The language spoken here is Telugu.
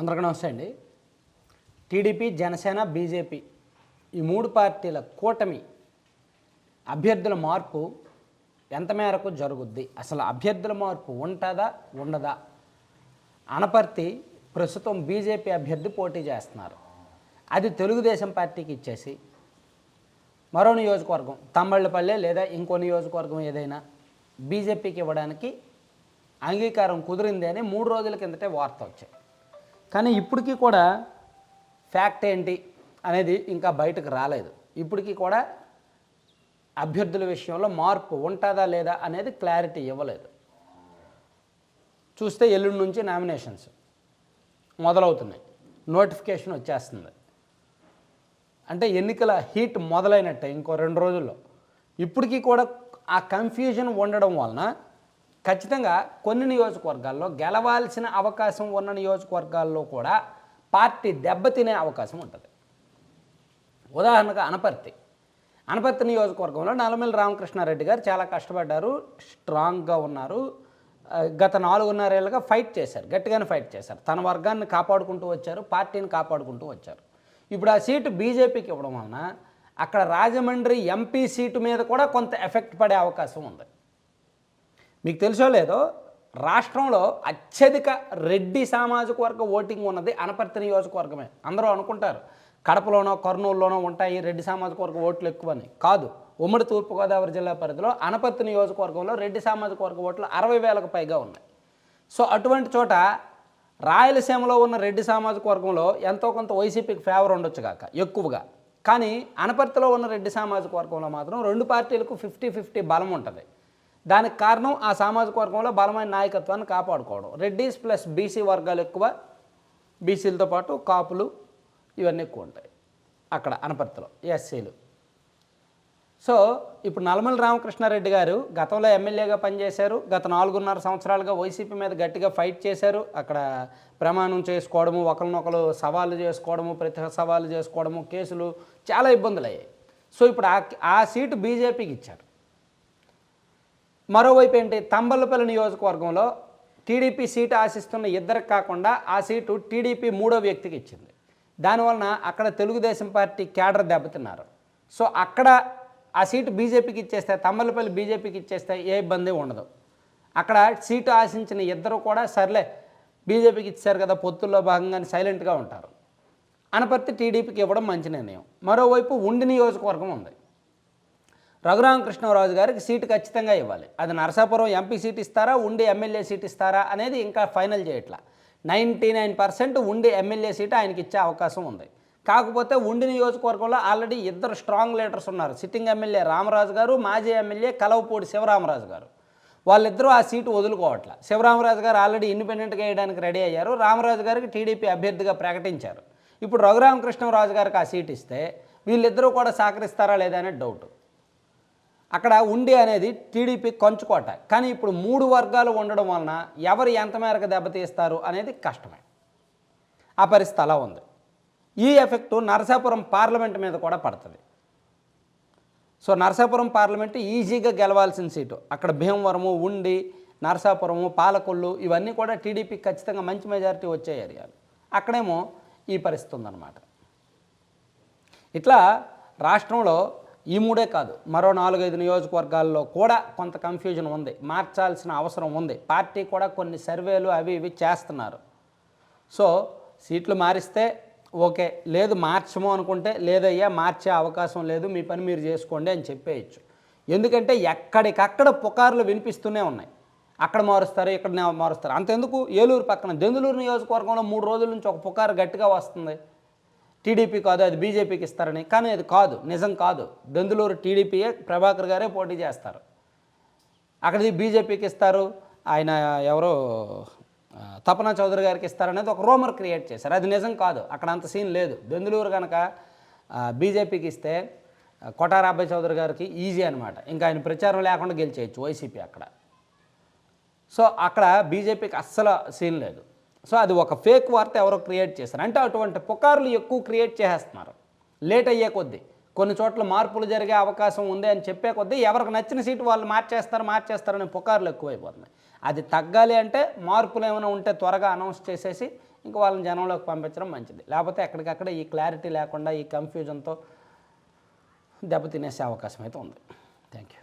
అందరికీ నమస్తే అండి. టీడీపీ జనసేన బీజేపీ ఈ మూడు పార్టీల కూటమి అభ్యర్థుల మార్పు ఎంత మేరకు జరుగుద్ది? అసలు అభ్యర్థుల మార్పు ఉంటుందా ఉండదా? అనపర్తి ప్రస్తుతం బీజేపీ అభ్యర్థి పోటీ చేస్తున్నారు. అది తెలుగుదేశం పార్టీకి ఇచ్చేసి మరో నియోజకవర్గం తమ్మళ్ళపల్లె లేదా ఇంకో నియోజకవర్గం ఏదైనా బీజేపీకి ఇవ్వడానికి అంగీకారం కుదిరింది అని మూడు రోజుల కిందటే వార్త వచ్చాయి. కానీ ఇప్పటికీ కూడా ఫ్యాక్ట్ ఏంటి అనేది ఇంకా బయటకు రాలేదు. ఇప్పటికీ కూడా అభ్యర్థుల విషయంలో మార్పు ఉంటుందా లేదా అనేది క్లారిటీ ఇవ్వలేదు. చూస్తే ఎల్లుండి నుంచి నామినేషన్స్ మొదలవుతున్నాయి. నోటిఫికేషన్ వచ్చేస్తుంది. అంటే ఎన్నికల హీట్ మొదలైనట్టే ఇంకో రెండు రోజుల్లో. ఇప్పటికీ కూడా ఆ కన్ఫ్యూజన్ ఉండడం వలన ఖచ్చితంగా కొన్ని నియోజకవర్గాల్లో గెలవాల్సిన అవకాశం ఉన్న నియోజకవర్గాల్లో కూడా పార్టీ దెబ్బతినే అవకాశం ఉంటుంది. ఉదాహరణగా అనపర్తి. అనపర్తి నియోజకవర్గంలో నల్లమల్లి రామకృష్ణారెడ్డి గారు చాలా కష్టపడ్డారు స్ట్రాంగ్గా ఉన్నారు. గత నాలుగున్నరేళ్ళుగా ఫైట్ చేశారు గట్టిగానే ఫైట్ చేశారు. తన వర్గాన్ని కాపాడుకుంటూ వచ్చారు పార్టీని కాపాడుకుంటూ వచ్చారు. ఇప్పుడు ఆ సీటు బీజేపీకి ఇవ్వడం వలన అక్కడ రాజమండ్రి ఎంపీ సీటు మీద కూడా కొంత ఎఫెక్ట్ పడే అవకాశం ఉంది. మీకు తెలుసో లేదో రాష్ట్రంలో అత్యధిక రెడ్డి సామాజిక వర్గ ఓటింగ్ ఉన్నది అనపర్తి నియోజకవర్గమే. అందరూ అనుకుంటారు కడపలోనో కర్నూలులోనో ఉంటాయి రెడ్డి సామాజిక వర్గ ఓట్లు ఎక్కువని. కాదు ఉమ్మడి తూర్పుగోదావరి జిల్లా పరిధిలో అనపర్తి నియోజకవర్గంలో రెడ్డి సామాజిక వర్గ ఓట్లు అరవై వేలకు పైగా ఉన్నాయి. సో అటువంటి చోట రాయలసీమలో ఉన్న రెడ్డి సామాజిక వర్గంలో ఎంతో కొంత వైసీపీకి ఫేవర్ ఉండొచ్చు కాక ఎక్కువగా. కానీ అనపర్తిలో ఉన్న రెడ్డి సామాజిక వర్గంలో మాత్రం రెండు పార్టీలకు ఫిఫ్టీ ఫిఫ్టీ బలం ఉంటుంది. దానికి కారణం ఆ సామాజిక వర్గంలో బలమైన నాయకత్వాన్ని కాపాడుకోవడం. రెడ్డిస్ ప్లస్ బీసీ వర్గాలు ఎక్కువ బీసీలతో పాటు కాపులు ఇవన్నీ ఎక్కువ ఉంటాయి అక్కడ అనపర్తిలో ఎస్సీలు. సో ఇప్పుడు నల్లమల రామకృష్ణారెడ్డి గారు గతంలో ఎమ్మెల్యేగా పనిచేశారు గత నాలుగున్నర సంవత్సరాలుగా వైసీపీ మీద గట్టిగా ఫైట్ చేశారు. అక్కడ ప్రమాణం చేసుకోవడము ఒకరినొకరు సవాళ్ళు చేసుకోవడము ప్రతి సవాళ్ళు చేసుకోవడము కేసులు చాలా ఇబ్బందులు అయ్యాయి సో ఇప్పుడు ఆ ఆ సీటు బీజేపీకి ఇచ్చారు. మరోవైపు ఏంటి తంబలపల్లి నియోజకవర్గంలో టీడీపీ సీటు ఆశిస్తున్న ఇద్దరికి కాకుండా ఆ సీటు టీడీపీ మూడో వ్యక్తికి ఇచ్చింది. దానివలన అక్కడ తెలుగుదేశం పార్టీ క్యాడర్ దెబ్బతిన్నారు. సో అక్కడ ఆ సీటు బీజేపీకి ఇచ్చేస్తే తంబలపల్లి బీజేపీకి ఇచ్చేస్తే ఏ ఇబ్బంది ఉండదు. అక్కడ సీటు ఆశించిన ఇద్దరు కూడా సర్లే బీజేపీకి ఇచ్చారు కదా పొత్తుల్లో భాగంగానే సైలెంట్గా ఉంటారు. అనపర్తి టీడీపీకి ఇవ్వడం మంచి నిర్ణయం. మరోవైపు ఉండి నియోజకవర్గం ఉంది. రఘురామకృష్ణరాజు గారికి సీటు ఖచ్చితంగా ఇవ్వాలి. అది నరసాపురం ఎంపీ సీట్ ఇస్తారా ఉండి ఎమ్మెల్యే సీట్ ఇస్తారా అనేది ఇంకా ఫైనల్ చేయట్లా. Ninety nine percent Undi MLA seat ఆయనకి ఇచ్చే అవకాశం ఉంది. కాకపోతే ఉండి నియోజకవర్గంలో ఆల్రెడీ ఇద్దరు స్ట్రాంగ్ లీడర్స్ ఉన్నారు. సిట్టింగ్ ఎమ్మెల్యే రామరాజు గారు మాజీ ఎమ్మెల్యే కలవపూడి శివరామరాజు గారు. వాళ్ళిద్దరూ ఆ సీటు వదులుకోవట్ల. శివరామరాజు గారు ఆల్రెడీ ఇండిపెండెంట్గా వేయడానికి రెడీ అయ్యారు. రామరాజు గారికి టీడీపీ అభ్యర్థిగా ప్రకటించారు. ఇప్పుడు రఘురామకృష్ణరాజు గారికి ఆ సీట్ ఇస్తే వీళ్ళిద్దరూ కూడా సహకరిస్తారా లేదా అనే డౌట్. అక్కడ ఉండి అనేది టీడీపీ కంచుకోట. కానీ ఇప్పుడు మూడు వర్గాలు ఉండడం వలన ఎవరు ఎంత మేరకు దెబ్బతీస్తారు అనేది కష్టమే. ఆ పరిస్థితి అలా ఉంది. ఈ ఎఫెక్ట్ నరసాపురం పార్లమెంట్ మీద కూడా పడుతుంది. సో నరసాపురం పార్లమెంటు ఈజీగా గెలవాల్సిన సీటు. అక్కడ భీమవరము ఉండి నరసాపురము పాలకొల్లు ఇవన్నీ కూడా టీడీపీకి ఖచ్చితంగా మంచి మెజారిటీ వచ్చే ఏరియాలు. అక్కడేమో ఈ పరిస్థితి ఉందన్నమాట. ఇట్లా రాష్ట్రంలో ఈ మూడే కాదు మరో నాలుగైదు నియోజకవర్గాల్లో కూడా కొంత కన్ఫ్యూజన్ ఉంది మార్చాల్సిన అవసరం ఉంది. పార్టీ కూడా కొన్ని సర్వేలు అవి ఇవి చేస్తున్నారు. సో సీట్లు మారిస్తే ఓకే లేదు మార్చము అనుకుంటే లేదయ్యా మార్చే అవకాశం లేదు మీ పని మీరు చేసుకోండి అని చెప్పేయచ్చు. ఎందుకంటే ఎక్కడికక్కడ పుకార్లు వినిపిస్తూనే ఉన్నాయి. అక్కడ మారుస్తారు ఇక్కడ మారుస్తారు. అంతెందుకు? ఏలూరు పక్కన దెందులూరు నియోజకవర్గంలో మూడు రోజుల నుంచి ఒక పుకారు గట్టిగా వస్తుంది. టీడీపీ కాదు అది బీజేపీకి ఇస్తారని. కానీ అది కాదు నిజం కాదు. దెందులూరు టీడీపీయే ప్రభాకర్ గారే పోటీ చేస్తారు. అక్కడిది బీజేపీకి ఇస్తారు. ఆయన ఎవరో తపన తపనా చౌదరి గారికి ఇస్తారనేది ఒక రోమర్ క్రియేట్ చేశారు. అది నిజం కాదు అక్కడ అంత సీన్ లేదు. బెందులూరు కనుక బీజేపీకి ఇస్తే ఆ, అబ్బాయి చౌదరి గారికి ఈజీ అనమాట ఇంకా ఆయన ప్రచారం లేకుండా గెలిచేయచ్చు వైసీపీ అక్కడ. సో అక్కడ బీజేపీకి అస్సలు సీన్ లేదు. సో అది ఒక ఫేక్ వార్త ఎవరో క్రియేట్ చేశారు. అంటే అటువంటి పుకార్లు ఎక్కువ క్రియేట్ చేసేస్తున్నారు. లేట్ అయ్యే కొద్దీ. కొన్ని చోట్ల మార్పులు జరిగే అవకాశం ఉంది అని చెప్పే కొద్దీ ఎవరికి నచ్చిన సీటు వాళ్ళు మార్చేస్తారు మార్చేస్తారనే పుకార్లు ఎక్కువైపోతున్నాయి. అది తగ్గాలి అంటే మార్పులు ఏమైనా ఉంటే త్వరగా అనౌన్స్ చేసేసి ఇంకా వాళ్ళని జనంలోకి పంపించడం మంచిది. లేకపోతే ఎక్కడికక్కడ ఈ క్లారిటీ లేకుండా ఈ కన్ఫ్యూజన్తో దెబ్బతినేసే అవకాశం అయితే ఉంది. Thank you